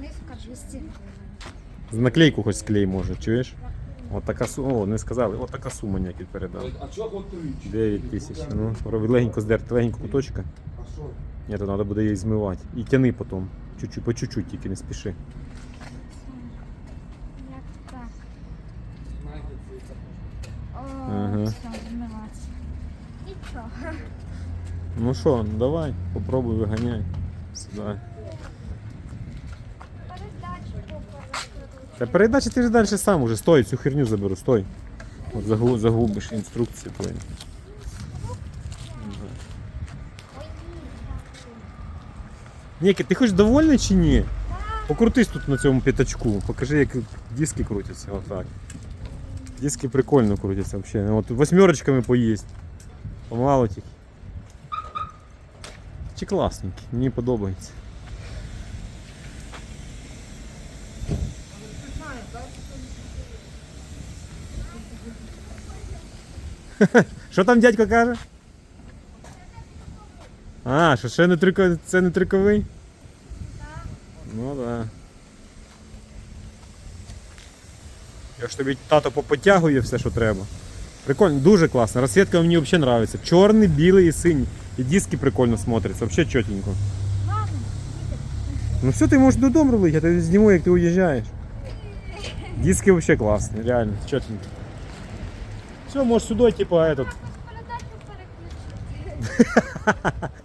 Миска 200 гривень. З наклейку хоч склей може, чуєш? От така сума, о, не сказали, от така сума ніякі передав. А чого тричі? 9 тисяч. Ну, робить легенько здерти, легенько куточка. А що? Ні, то треба буде її змивати. І тяни потім. Чуть-чуть, по чуть-чуть тільки не спіши. Як так? О, Ага. все, змиватися. Нічого. Ну що, давай, попробуй виганяй. Сюди. Та передача ти ж далі сам уже. Стой, цю херню заберу, стой. От загу- загубиш інструкцію твої. Ой, Ніки, ти хоч довольний чи ні? Покрутись тут на цьому п'ятачку. Покажи, як диски крутяться. Отак. Диски прикольно крутяться взагалі. От восьмерочками поїсть. Помало тільки. Чи класненькі, мені подобається. Що там дядько каже? А, що ще не трико... це не триковий? Ну так. Я ж тобі тато попотягує все, що треба. Прикольно, дуже класно. Розсвітка мені взагалі подобається. Чорний, білий і синій. І диски прикольно смотряться, взагалі чотенько. Ну все, ти можеш додому робити, я тобі зніму, як ти уїжджаєш. Диски взагалі класні, реально, чотенько. Все, можешь сюда, типа, этот.